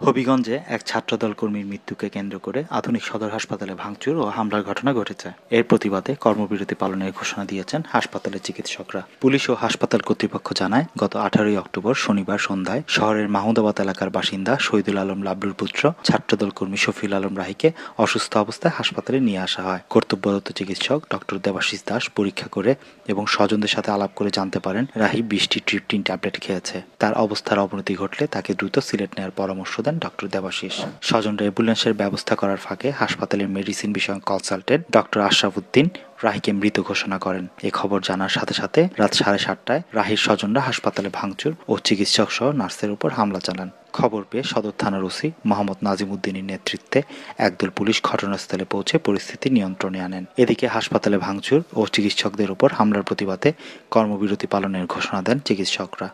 হবিগঞ্জে এক ছাত্রদল কর্মীর মৃত্যুকে কেন্দ্র করে আধুনিক সদর হাসপাতালে ভাঙচুর ও হামলার ঘটনা ঘটেছে। এর প্রতিবাদে কর্মবিরতি পালনের ঘোষণা দিয়েছেন হাসপাতালের চিকিৎসকরা। পুলিশ ও হাসপাতাল কর্তৃপক্ষ জানায়, গত আঠারোই অক্টোবর শনিবার সন্ধ্যায় শহরের মাহমুদাবাদ এলাকার বাসিন্দা শহীদুল আলম লাবলুর পুত্র, ছাত্রদল কর্মী শফিল আলম রাহিকে অসুস্থ অবস্থায় হাসপাতালে নিয়ে আসা হয়। কর্তব্যরত চিকিৎসক ডক্টর দেবাশিস দাস পরীক্ষা করে এবং স্বজনদের সাথে আলাপ করে জানতে পারেন, রাহি বিশটি ট্রিপটিন ট্যাবলেট খেয়েছে। তার অবস্থার অবনতি ঘটলে তাকে দ্রুত সিলেট নেওয়ার পরামর্শ দেন ডক্টর দেবাশিস। স্বজনরা অ্যাম্বুলেন্সের ব্যবস্থা করার ফাঁকে হাসপাতালের মেডিসিন বিষয়ক কনসালটেন্ট ডক্টর আশরাফুদ্দিন রাহিকে মৃত ঘোষণা করেন। এ খবর জানার সাথে সাথে রাত সাড়ে সাতটায় রাহির স্বজনরা হাসপাতালে ভাঙচুর ও চিকিৎসক সহ নার্সের উপর হামলা চালান। খবর পেয়ে সদর থানার ওসি মোহাম্মদ নাজিম উদ্দিনের নেতৃত্বে একদল পুলিশ ঘটনাস্থলে পৌঁছে পরিস্থিতি নিয়ন্ত্রণে আনেন। এদিকে হাসপাতালে ভাঙচুর ও চিকিৎসকদের উপর হামলার প্রতিবাদে কর্মবিরতি পালনের ঘোষণা দেন চিকিৎসকরা।